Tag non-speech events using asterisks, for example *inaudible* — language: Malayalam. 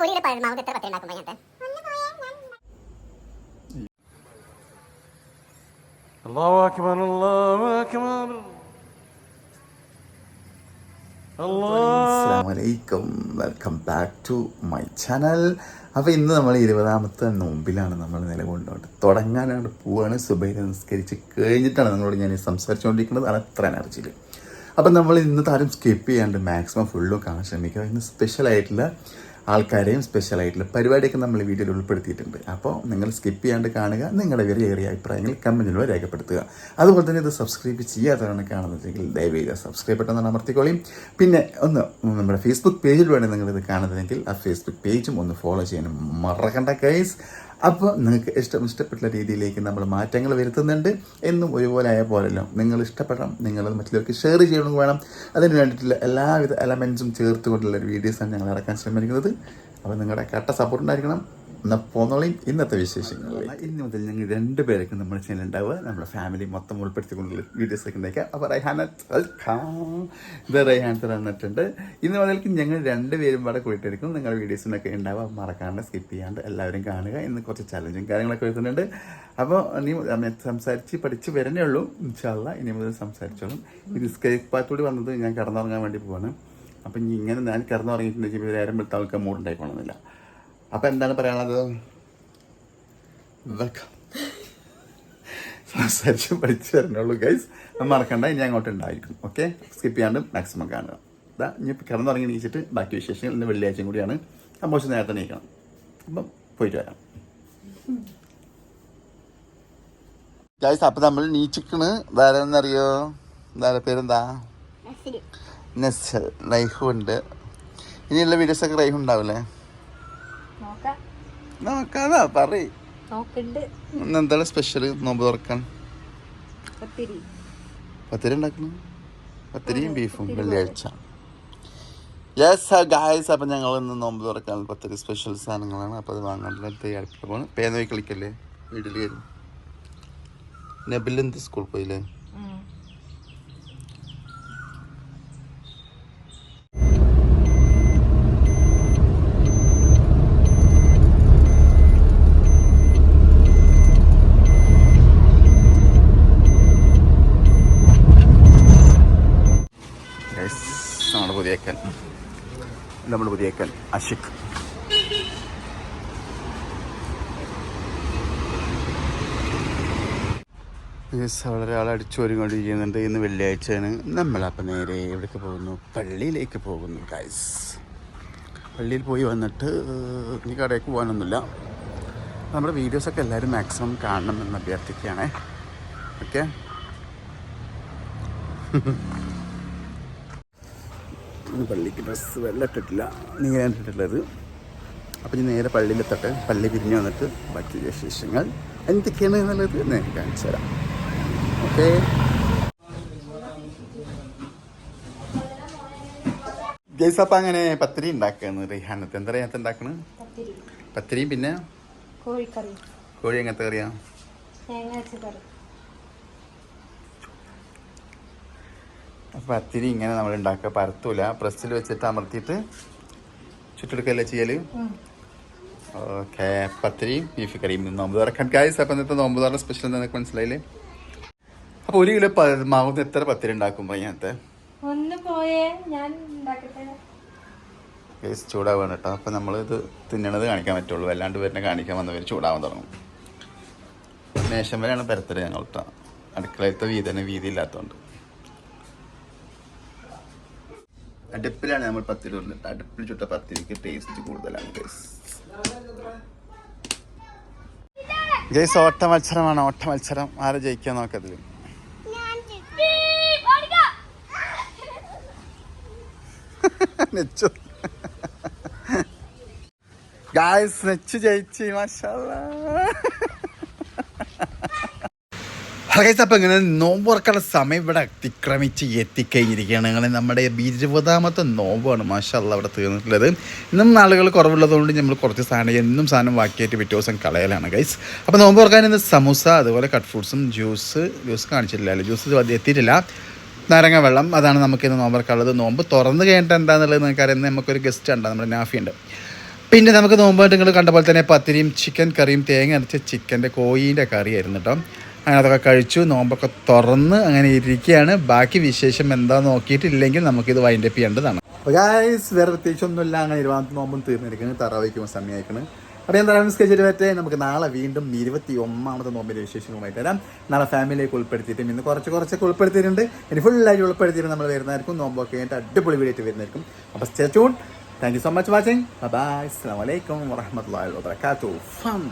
പുലിയുടെ പഴമാവ് എത്ര പത്ര ഉണ്ടാക്കും അതിനകത്ത് അള്ളാഹു അക്ബർ അള്ളാഹു അക്ബർ. അസ്സാമലൈക്കും welcome back to my channel അപ്പോൾ ഇന്ന് നമ്മൾ ഇരുപതാമത്തെ നോമ്പിലാണ് നമ്മൾ നിലകൊണ്ടുകൊണ്ട് തുടങ്ങാനാണ് പോവാണ്. സുബൈ നമസ്കരിച്ച് കഴിഞ്ഞിട്ടാണ് നിങ്ങളോട് ഞാൻ സംസാരിച്ചുകൊണ്ടിരിക്കുന്നത്. ആണ് അത്ര എനർജിയിൽ അപ്പം നമ്മൾ ഇന്ന് ആരും സ്കിപ്പ് ചെയ്യാണ്ട് മാക്സിമം ഫുള്ളും കാണാൻ ശ്രമിക്കുക. ഇന്ന് സ്പെഷ്യലായിട്ടുള്ള ആൾക്കാരെയും സ്പെഷ്യൽ ആയിട്ടുള്ള പരിപാടിയൊക്കെ നമ്മൾ വീഡിയോയിൽ ഉൾപ്പെടുത്തിയിട്ടുണ്ട്. അപ്പോൾ നിങ്ങൾ സ്കിപ്പ് ചെയ്യാണ്ട് കാണുക നിങ്ങളുടെ വിലയേറിയ അഭിപ്രായങ്ങൾ കമന്റിലൂടെ രേഖപ്പെടുത്തുക. അതുപോലെ തന്നെ ഇത് സബ്സ്ക്രൈബ് ചെയ്യാത്തവരാണ് കാണുന്നതെങ്കിൽ ദയവേത് സബ്സ്ക്രൈബ് ബട്ടൺ അമർത്തിക്കോളിയും പിന്നെ ഒന്ന് നമ്മുടെ ഫേസ്ബുക്ക് പേജിൽ വേണം നിങ്ങളിത് കാണുന്നതെങ്കിൽ ആ ഫേസ്ബുക്ക് പേജും ഒന്ന് ഫോളോ ചെയ്യാനും മറക്കണ്ട കൈസ് അപ്പോൾ നിങ്ങൾക്ക് ഇഷ്ടം ഇഷ്ടപ്പെട്ട രീതിയിലേക്ക് നമ്മൾ മാറ്റങ്ങൾ വരുത്തുന്നുണ്ട്. എന്നും ഒരുപോലെ ആയ പോലല്ലോ നിങ്ങൾ ഇഷ്ടപ്പെടണം. നിങ്ങൾ മറ്റുള്ളവർക്ക് ഷെയർ ചെയ്യണം വേണം. അതിന് വേണ്ടിയിട്ടുള്ള എല്ലാവിധ എലമെൻസും ചേർത്തുകൊണ്ടുള്ള ഒരു വീഡിയോസാണ് ഞങ്ങൾ ഇറക്കാൻ ശ്രമിക്കുന്നത്. അപ്പോൾ നിങ്ങളുടെ കട്ട സപ്പോർട്ട് ഉണ്ടായിരിക്കണം. എന്നാൽ ഇന്നത്തെ വിശേഷങ്ങളിൽ ഇന്ന് മുതൽ ഞങ്ങൾ രണ്ട് പേരൊക്കെ നമ്മുടെ ചാനൽ ഉണ്ടാവുക നമ്മുടെ ഫാമിലി മൊത്തം ഉൾപ്പെടുത്തിക്കൊണ്ടുള്ള വീഡിയോസ് ഒക്കെ ഉണ്ടാക്കുക അപ്പോൾ വെൽക്കം ഇന്ന് മുതൽക്ക് ഞങ്ങൾ രണ്ട് പേരും ഇവിടെ കൂട്ടിയെടുക്കും നിങ്ങളുടെ വീഡിയോസിനൊക്കെ ഉണ്ടാവുക മറക്കാണ്ട് സ്കിപ്പ് ചെയ്യാണ്ട് എല്ലാവരും കാണുക. ഇന്ന് കുറച്ച് ചലഞ്ചും കാര്യങ്ങളൊക്കെ വരുന്നുണ്ട്. അപ്പോൾ ഇനി സംസാരിച്ച് പഠിച്ച് വരണേ ഉള്ളൂ. ഇൻഷാല്ല ഇനി മുതൽ സംസാരിച്ചോളും. ഇത് സ്കേപ്പ് പാത്തോട് വന്നത് ഞാൻ കടന്നുറങ്ങാൻ വേണ്ടി പോവാണ്. അപ്പം ഇങ്ങനെ ഞാൻ കിടന്നുറങ്ങിയിട്ടുണ്ടെങ്കിൽ ഇവരാരും വെളുത്ത ആൾക്കാർ മൂടുണ്ടായിക്കോണമെന്നില്ല അപ്പം എന്താണ് പറയാനുള്ളത്? വെൽക്കം. സംസാരിച്ച് പഠിച്ചു തരണുള്ളൂ ഗൈസ് മറക്കണ്ട ഇനി അങ്ങോട്ട് ഉണ്ടായിരിക്കും. ഓക്കെ സ്കിപ്പ് ചെയ്യാണ്ട് മാക്സിമം കാണുക. ഇതാ ഇനി കിടന്നുറങ്ങി നീച്ചിട്ട് ബാക്കി വിശേഷങ്ങൾ ഇന്ന് വെള്ളിയാഴ്ചയും കൂടിയാണ്. അപ്പോൾ നേരത്തെ നീക്കണം അപ്പം പോയിട്ട് വരാം. ഗൈസ് അപ്പം നമ്മൾ നീച്ചിക്കണ്. വേറെ എന്നറിയോ വേറെ പേരെന്താ നെസ് റൈഹു ഉണ്ട്. ഇനിയുള്ള വീഡിയോസൊക്കെ റൈഹു ഉണ്ടാവില്ലേ നോക്കാതാ പറ എന്താണ് സ്പെഷ്യൽ നോമ്പ് തുറക്കാൻ. പത്തിരി. ഉണ്ടാക്കണം പത്തിരിയും ബീഫും വെള്ളിയാഴ്ച. യെസ് ഗായസ് അപ്പം ഞങ്ങൾ ഇന്ന് നോമ്പ് തുറക്കാൻ പത്തിരി സ്പെഷ്യൽ സാധനങ്ങളാണ്. അപ്പോൾ അത് വാങ്ങാനുള്ള തയ്യാറെടുപ്പ് പോകണം പേന്ന് പോയി കളിക്കല്ലേ വീട്ടിൽ വരും നബിൽ എന്ത് സ്കൂൾ പോയില്ലേ ഗൈസ് നമ്മുടെ പുതിയക്കൻ നമ്മൾ പുതിയക്കൻ അഷിഖ് വളരെ ആൾ അടിച്ചോരിക്കൊണ്ടിരിക്കുന്നുണ്ട്. ഇന്ന് വെള്ളിയാഴ്ചയാണ്. നമ്മളപ്പം നേരെ എവിടേക്ക് പോകുന്നു? പള്ളിയിലേക്ക് പോകുന്നു ഗൈസ് പള്ളിയിൽ പോയി വന്നിട്ട് ഇനി കടയിൽ പോകാനൊന്നുമില്ല. നമ്മുടെ വീഡിയോസൊക്കെ എല്ലാവരും മാക്സിമം കാണണം എന്ന് അഭ്യർത്ഥിക്കുകയാണേ. ഓക്കെ ഇന്ന് പള്ളിക്ക് ഡ്രസ്സ് വെള്ളം ഇട്ടിട്ടില്ല. നീങ്ങാൻ ഇട്ടിട്ടുള്ളത്. അപ്പം ഇനി നേരെ പള്ളിയിലെത്തട്ടെ പള്ളി പിരിഞ്ഞ് വന്നിട്ട് ബാക്കി വിശേഷങ്ങൾ എന്തൊക്കെയാണ് എന്നുള്ളത് നേരെ കാണിച്ചു തരാം. ഓക്കെ? ഗൈസ് അപ്പം അങ്ങനെ പത്തിരി ഉണ്ടാക്കുകയാണ് റിഹാനത്ത് എന്താ റിഹാനത്ത് ഉണ്ടാക്കണ്? പത്തിരി. പത്തിരിയും പിന്നെ കോഴി എങ്ങനത്തെ കറിയാ? തേങ്ങ അരച്ച കറി അപ്പം പത്തിരി ഇങ്ങനെ നമ്മൾ ഉണ്ടാക്കുക. പരത്തൂല. പ്രസ്സിൽ വെച്ചിട്ട് അമർത്തിയിട്ട് ചുറ്റെടുക്കല്ലേ ചെയ്യൽ? ഓക്കെ. പത്തിരിയും ബീഫ് കറിയും നോമ്പ് തുറക്കാൻ. കായ് അപ്പം ഇന്നത്തെ നോമ്പ് തുറ സ്പെഷ്യൽ എന്താണെന്നൊക്കെ മനസ്സിലായില്ലേ? അപ്പോൾ ഒരു കിലോ മാവുന്ന മാവ് എത്ര പത്തിരി ഉണ്ടാക്കും അതിനകത്ത് ഒന്ന് പോയേ. ഞാൻ ഗൈസ് ചൂടാവാണ് കേട്ടോ. അപ്പം നമ്മൾ ഇത് തിന്നണത് കാണിക്കാൻ പറ്റുള്ളൂ. അല്ലാണ്ട് വരുന്ന കാണിക്കാൻ വന്നവർ ചൂടാവാൻ തുടങ്ങും. മേശം വരെയാണ് പരത്തൽ ഞങ്ങൾ കേട്ടോ അടുക്കളയത്തെ വീതന വീതി ഇല്ലാത്തതുകൊണ്ട് അടുപ്പിലാണ് നമ്മൾ പത്തിരി പറഞ്ഞിട്ട് അടുപ്പിൽ ചുട്ട പത്തിരിക്ക് ടേസ്റ്റ് കൂടുതലാണ് ഗൈസ് ഓട്ട മത്സരമാണ്. ഓട്ട മത്സരം. ആരെ ജയിക്കാൻ നോക്കത്തില്ല *laughs* നെച്ചു. ഗായ്സ് നെച്ചു ജയിച്ചു മാഷാല്ലാ ഗൈസ് അപ്പം ഇങ്ങനെ നോമ്പ് തുറക്കാനുള്ള സമയം ഇവിടെ അതിക്രമിച്ച് എത്തിക്കഴിഞ്ഞിരിക്കുകയാണ്. അങ്ങനെ നമ്മുടെ ഇരുപതാമത്തെ നോമ്പാണ്. മാഷല്ല അവിടെ തീർന്നിട്ടുള്ളത്. ഇന്നും നാളുകൾ കുറവുള്ളതുകൊണ്ട് നമ്മൾ കുറച്ച് സാധനം എന്നും സാധനം ബാക്കിയായിട്ട് പിറ്റേ ദിവസം കളയലാണ് ഗൈസ് അപ്പോൾ നോമ്പ് തുറക്കാൻ ഇന്ന് സമൂസ അതുപോലെ കട്ട് ഫ്രൂട്ട്സും ജ്യൂസ് ജ്യൂസ് കാണിച്ചിട്ടില്ല ജ്യൂസ് എത്തിയിട്ടില്ല. നാരങ്ങ വെള്ളം അതാണ് നോമ്പ് തുറക്കാനുള്ളത് നോമ്പ് തുറന്ന് കഴിഞ്ഞിട്ട് എന്താണെന്നുള്ളത് ഇന്ന് നമുക്കൊരു ഗസ്റ്റ് ഉണ്ട് നമ്മുടെ നാഫി ഉണ്ട്. പിന്നെ നമുക്ക് നോമ്പായിട്ട് നിങ്ങൾ കണ്ട പോലെ തന്നെ പത്തിരിയും ചിക്കൻ കറിയും തേങ്ങ അരച്ച ചിക്കന്റെ കോഴീന്റെ കറിയായിരുന്നു കേട്ടോ. അങ്ങനെ അതൊക്കെ കഴിച്ചു നോമ്പൊക്കെ തുറന്ന് അങ്ങനെ ഇരിക്കുകയാണ്. ബാക്കി വിശേഷം എന്താ നോക്കിയിട്ടില്ലെങ്കിൽ നമുക്കിത് വൈൻഡപ്പ് ചെയ്യേണ്ടതാണ്. അപ്പോൾ ഗായ്സ് വേറെ പ്രത്യേകിച്ചൊന്നുമില്ല അങ്ങനെ ഇരുപത്തി നോമ്പും തീർന്നിരിക്കുന്നത് തറ വയ്ക്കുമ്പോൾ സമയമായിരിക്കണം അപ്പോൾ ഞാൻ തരാൻ സ്കെച്ചിട്ട് പറ്റേ നമുക്ക് നാളെ വീണ്ടും ഇരുപത്തി ഒന്നാമത്തെ നോമ്പിന്റെ വിശേഷങ്ങളുമായിട്ട് വരാം. നാളെ ഫാമിലിയൊക്കെ ഉൾപ്പെടുത്തിയിട്ടും ഇന്ന് കുറച്ച് കുറച്ചൊക്കെ ഉൾപ്പെടുത്തിയിട്ടുണ്ട് ഇനി ഫുള്ളായിട്ട് ഉൾപ്പെടുത്തിയിട്ട് നമ്മൾ വരുന്നതായിരിക്കും. നോമ്പൊക്കെ കഴിഞ്ഞിട്ട് അടിപൊളി വീഡിയോ വരുന്നതായിരിക്കും. അപ്പോൾ stay tune thank you so much watching bye അസ്സാം വലൈക്കും വറഹമത്തല്ലാ വാബർക്കാത്തു ഫം